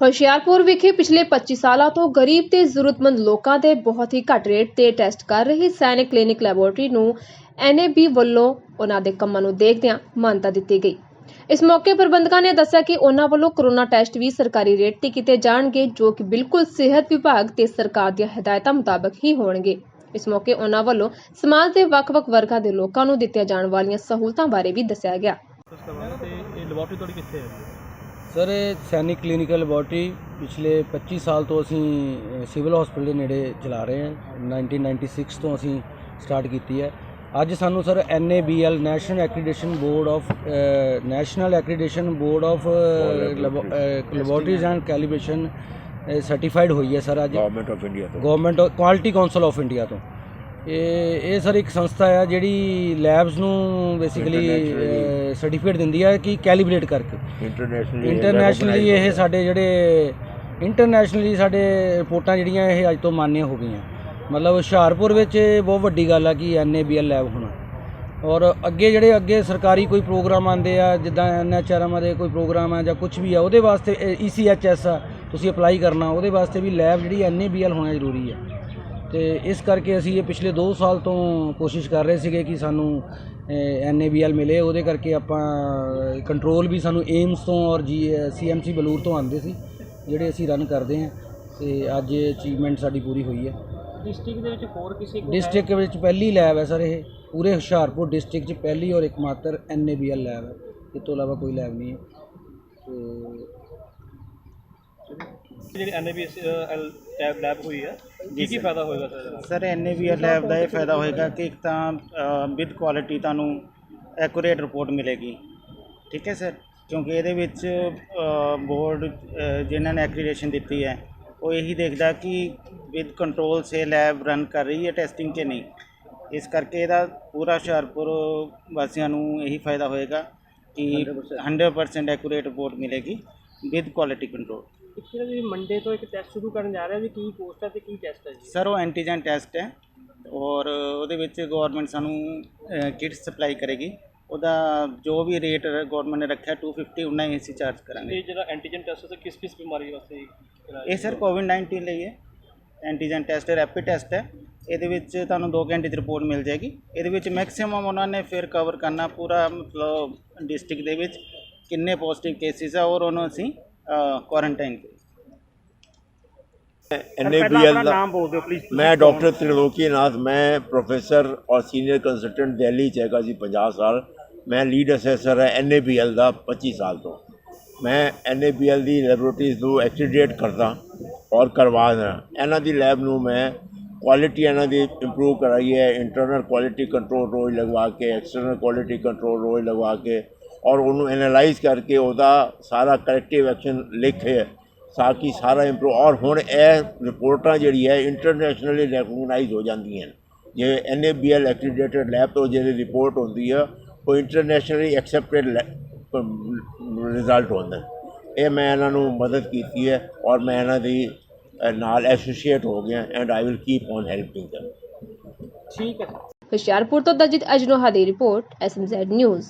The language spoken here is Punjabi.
ਹੁਸ਼ਿਆਰਪੁਰ ਵਿਖੇ ਪਿਛਲੇ 25 ਸਾਲਾਂ ਤੋਂ ਗਰੀਬ ਤੇ ਜ਼ਰੂਰਤਮੰਦ ਲੋਕਾਂ ਦੇ ਬਹੁਤ ਹੀ ਘੱਟ ਰੇਟ ਤੇ ਟੈਸਟ ਕਰ ਰਹੀ ਸੈਨਿਕ ਕਲੀਨਿਕ ਲੈਬੋਰੇਟਰੀ ਨੂੰ ਐਨਏਬੀ ਵੱਲੋਂ ਉਹਨਾਂ ਦੇ ਕੰਮਾਂ ਨੂੰ ਦੇਖਦਿਆਂ ਮਾਨਤਾ ਦਿੱਤੀ ਗਈ। ਇਸ ਮੌਕੇ ਪ੍ਰਬੰਧਕਾਂ ਨੇ ਦੱਸਿਆ ਕਿ ਉਹਨਾਂ ਵੱਲੋਂ ਕਰੋਨਾ ਟੈਸਟ ਵੀ ਸਰਕਾਰੀ ਰੇਟ ਤੇ ਕੀਤੇ ਜਾਣਗੇ, ਜੋ ਕਿ ਬਿਲਕੁਲ ਸਿਹਤ ਵਿਭਾਗ ਤੇ ਸਰਕਾਰ ਦੀਆਂ ਹਦਾਇਤਾਂ ਮੁਤਾਬਕ ਹੀ ਹੋਣਗੇ। ਇਸ ਮੌਕੇ ਉਹਨਾਂ ਵੱਲੋਂ ਸਮਾਜ ਦੇ ਵੱਖ-ਵੱਖ ਵਰਗਾਂ ਦੇ ਲੋਕਾਂ ਨੂੰ ਦਿੱਤੀਆਂ ਜਾਣ ਵਾਲੀਆਂ ਸਹੂਲਤਾਂ ਬਾਰੇ ਵੀ ਦੱਸਿਆ ਗਿਆ। ਪ੍ਰੋਸੈਸ ਤੁਹਾਡੀ ਕਿੱਥੇ ਹੈ? ਸਰ ਇਹ ਸੈਨਿਕ ਕਲੀਨਿਕਲ ਲੈਬੋਰਟਰੀ ਪਿਛਲੇ 25 ਸਾਲ ਤੋਂ ਅਸੀਂ ਅ, ਸਿਵਲ ਹਸਪੀਟਲ ਦੇ ਨੇੜੇ ਚਲਾ ਰਹੇ ਹਾਂ। 1996 ਤੋਂ ਅਸੀਂ ਸਟਾਰਟ ਕੀਤੀ ਹੈ। ਅੱਜ ਸਾਨੂੰ sir NABL national accreditation board of national accreditation board of laboratories and calibration certified ਹੋਈ ਹੈ ਸਰ ਅੱਜ। ਗਵਰਨਮੈਂਟ ਆਫ ਇੰਡੀਆ ਤੋਂ। Government quality council of India ਤੋਂ। ਇਹ ਇਹ ਸਰ ਇੱਕ ਸੰਸਥਾ ਹੈ ਜਿਹੜੀ ਲੈਬਸ ਨੂੰ ਬੇਸਿਕਲੀ ਸਰਟੀਫਿਕੇਟ ਦਿੰਦੀ ਹੈ ਕਿ ਕੈਲੀਬ੍ਰੇਟ ਕਰਕੇ। ਇੰਟਰਨੈਸ਼ਨਲੀ ਇੰਟਰਨੈਸ਼ਨਲੀ ਇਹ ਸਾਡੇ ਜਿਹੜੇ ਇੰਟਰਨੈਸ਼ਨਲੀ ਸਾਡੇ ਰਿਪੋਰਟਾਂ ਜਿਹੜੀਆਂ ਇਹ ਅੱਜ ਤੋਂ ਮਾਨਯ ਹੋ ਗਈਆਂ। ਮਤਲਬ ਹੁਸ਼ਿਆਰਪੁਰ ਵਿੱਚ ਇਹ ਬਹੁਤ ਵੱਡੀ ਗੱਲ ਆ ਕਿ ਐਨਏਬੀਐਲ ਲੈਬ ਹੋਣਾ। ਔਰ ਅੱਗੇ ਜਿਹੜੇ ਅੱਗੇ ਸਰਕਾਰੀ ਕੋਈ ਪ੍ਰੋਗਰਾਮ ਆਉਂਦੇ ਆ ਜਿੱਦਾਂ ਐਨਐਚਆਰਐਮ ਦੇ ਕੋਈ ਪ੍ਰੋਗਰਾਮ ਆ ਜਾਂ ਕੁਝ ਵੀ ਆ ਉਹਦੇ ਵਾਸਤੇ ਈਸੀਐਚਐਸ ਆ ਤੁਸੀਂ ਅਪਲਾਈ ਕਰਨਾ ਉਹਦੇ ਵਾਸਤੇ ਵੀ ਲੈਬ ਜਿਹੜੀ ਐਨਏਬੀਐਲ ਹੋਣਾ ਜ਼ਰੂਰੀ ਹੈ ਤੇ ਇਸ ਕਰਕੇ ਅਸੀਂ ਇਹ ਪਿਛਲੇ 2 ਸਾਲ ਤੋਂ ਕੋਸ਼ਿਸ਼ ਕਰ ਰਹੇ ਸੀਗੇ ਕਿ ਸਾਨੂੰ ਐਨਏਬੀਐਲ ਮਿਲੇ। ਉਹਦੇ ਕਰਕੇ ਆਪਾਂ ਕੰਟਰੋਲ ਵੀ ਸਾਨੂੰ ਏਮਸ ਤੋਂ ਔਰ ਜੀ ਸੀਐਮਸੀ ਬਲੂਰ ਤੋਂ ਆਉਂਦੇ ਸੀ ਜਿਹੜੇ ਅਸੀਂ ਰਨ ਕਰਦੇ ਹਾਂ। ਤੇ ਅੱਜ ਇਹ ਅਚੀਵਮੈਂਟ ਸਾਡੀ ਪੂਰੀ ਹੋਈ ਹੈ। ਡਿਸਟ੍ਰਿਕਟ ਦੇ ਵਿੱਚ ਹੋਰ ਕਿਸੇ ਡਿਸਟ੍ਰਿਕਟ ਵਿੱਚ ਪਹਿਲੀ ਲੈਬ ਹੈ ਸਰ ਇਹ। ਪੂਰੇ ਹੁਸ਼ਿਆਰਪੁਰ ਡਿਸਟ੍ਰਿਕਟ 'ਚ ਪਹਿਲੀ ਔਰ ਇੱਕਮਾਤਰ ਐਨਏਬੀਐਲ ਲੈਬ ਹੈ। ਇਸ ਤੋਂ ਇਲਾਵਾ ਕੋਈ ਲੈਬ ਨਹੀਂ ਹੈ। ਤੇ ਜਿਹੜੀ ਐਨਏਬੀਐਸ ਟੈਬ ਲੈਬ ਹੋਈ ਹੈ ਕੀ ਕੀ ਫਾਇਦਾ ਹੋਏਗਾ ਸਰ ਸਰ ਐਨਏਵੀਆਰ ਲੈਬ ਦਾ ਇਹ ਫਾਇਦਾ ਹੋਏਗਾ ਕਿ ਇੱਕ ਤਾਂ ਵਿਦ ਕੁਆਲਿਟੀ ਤੁਹਾਨੂੰ ਐਕੂਰੇਟ ਰਿਪੋਰਟ ਮਿਲੇਗੀ। ਠੀਕ ਹੈ ਸਰ? ਕਿਉਂਕਿ ਇਹਦੇ ਵਿੱਚ ਬੋਰਡ ਜਿਨ੍ਹਾਂ ਨੇ ਐਕ੍ਰੀਡੇਸ਼ਨ ਦਿੱਤੀ ਹੈ ਉਹ ਇਹੀ ਦੇਖਦਾ ਕਿ ਵਿਦ ਕੰਟਰੋਲ ਸੇ ਲੈਬ ਰਨ ਕਰ ਰਹੀ ਹੈ ਟੈਸਟਿੰਗ ਕਿ ਨਹੀਂ। ਇਸ ਕਰਕੇ ਇਹਦਾ ਪੂਰਾ ਹੁਸ਼ਿਆਰਪੁਰ ਵਾਸੀਆਂ ਨੂੰ ਇਹੀ ਫਾਇਦਾ ਹੋਏਗਾ ਕਿ 100% ਐਕੂਰੇਟ ਰਿਪੋਰਟ ਮਿਲੇਗੀ ਵਿਦ ਕੁਆਲਿਟੀ ਕੰਟਰੋਲ ਪਿਛਲੇ ਜੀ ਮੰਡੇ ਤੋਂ ਇੱਕ ਟੈਸਟ ਸ਼ੁਰੂ ਕਰਨ ਜਾ ਰਿਹਾ ਜੀ ਕੀ ਪੋਸਟ ਹੈ ਤੇ ਕੀ ਟੈਸਟ ਹੈ ਜੀ। ਸਰ ਉਹ ਐਂਟੀਜਨ ਟੈਸਟ ਹੈ ਔਰ ਉਹਦੇ ਵਿੱਚ ਗਵਰਨਮੈਂਟ ਸਾਨੂੰ ਕਿਟ ਸਪਲਾਈ ਕਰੇਗੀ। ਉਹਦਾ ਜੋ ਵੀ ਰੇਟ ਗਵਰਨਮੈਂਟ ਨੇ ਰੱਖਿਆ 250 ਉਨਾ ਹੀ ਅਸੀਂ ਚਾਰਜ ਕਰਾਂਗੇ। ਇਹ ਜਿਹੜਾ ਐਂਟੀਜਨ ਟੈਸਟ ਹੈ ਕਿਸ ਕਿਸ ਬਿਮਾਰੀ ਵਾਸਤੇ ਇਹ ਸਰ ਕੋਵਿਡ 19 ਲਈ ਹੈ। ਐਂਟੀਜਨ ਟੈਸਟ ਰੈਪਿਡ ਟੈਸਟ ਹੈ। ਇਹਦੇ ਵਿੱਚ ਤੁਹਾਨੂੰ 2 ਘੰਟੇ ਦੀ ਰਿਪੋਰਟ ਮਿਲ ਜਾਏਗੀ। ਇਹਦੇ ਵਿੱਚ ਮੈਕਸਿਮਮ ਉਹਨਾਂ ਨੇ ਫਿਰ ਕਵਰ ਕਰਨਾ ਪੂਰਾ ਮਤਲਬ ਡਿਸਟ੍ਰਿਕਟ ਦੇ ਵਿੱਚ ਕਿੰਨੇ ਪੋਜ਼ਿਟਿਵ ਕੇਸਿਸ ਆ ਔਰ ਉਹਨੂੰ ਅਸੀਂ ਕੁਆਰੰਟਾਈਨ एनएबीएल मैं डॉक्टर त्रिलोकी नाथ मैं प्रोफेसर और सीनियर कंसल्टेंट दिल्ली चैका जी 50 ਸਾਲ ਮੈਂ ਲੀਡ ਅਸੈਸਰ ਹੈ ਐਨਏਬੀਐਲ ਦਾ 25 ਸਾਲ ਤੋਂ ਮੈਂ ਐਨਏਬੀਐਲ ਦੀ ਲੈਬੋਰੇਟਰੀਜ਼ ਨੂੰ ਐਕ੍ਰੀਡੇਟ ਕਰਦਾ ਔਰ ਕਰਵਾ ਰਿਹਾ ਇਹਨਾਂ ਦੀ ਲੈਬ ਨੂੰ ਮੈਂ ਕੁਆਲਿਟੀ ਇਹਨਾਂ ਦੀ ਇੰਪਰੂਵ ਕਰਾਈ ਹੈ ਇੰਟਰਨਲ ਕੁਆਲਿਟੀ ਕੰਟਰੋਲ ਰੋਜ਼ ਲਗਵਾ ਕੇ ਐਕਸਟਰਨਲ ਕੁਆਲਿਟੀ ਕੰਟਰੋਲ ਰੋਜ਼ ਲਗਵਾ ਕੇ ਔਰ ਉਹਨੂੰ ਐਨਾਲਾਈਜ਼ ਕਰਕੇ ਉਹਦਾ ਸਾਰਾ ਕਰੈਕਟਿਵ ਐਕਸ਼ਨ ਲਿਖੇ ਤਾਂ ਕਿ ਸਾਰਾ ਇੰਪਰੂਵ ਔਰ ਹੁਣ ਇਹ ਰਿਪੋਰਟਾਂ ਜਿਹੜੀ ਹੈ ਇੰਟਰਨੈਸ਼ਨਲੀ ਰੈਕਗਨਾਈਜ਼ ਹੋ ਜਾਂਦੀਆਂ ਨੇ। ਜੇ ਐਨਏਬੀਐਲ ਐਕ੍ਰੀਡੇਟਡ ਲੈਬ ਤੋਂ ਜਿਹੜੀ ਰਿਪੋਰਟ ਹੁੰਦੀ ਹੈ ਉਹ ਇੰਟਰਨੈਸ਼ਨਲੀ ਐਕਸੈਪਟਡ ਰਿਜ਼ਲਟ ਹੁੰਦਾ। ਇਹ ਮੈਂ ਇਹਨਾਂ ਨੂੰ ਮਦਦ ਕੀਤੀ ਹੈ ਔਰ ਮੈਂ ਇਹਨਾਂ ਦੀ ਨਾਲ ਐਸੋਸੀਏਟ ਹੋ ਗਿਆ and I will keep on helping them ਠੀਕ ਹੈ। ਹੁਸ਼ਿਆਰਪੁਰ ਤੋਂ ਦਜਿਤ ਅਜਨੋਹਾ ਦੀ ਰਿਪੋਰਟ ਐਸਐਮਜ਼ੈਡ ਨਿਊਜ਼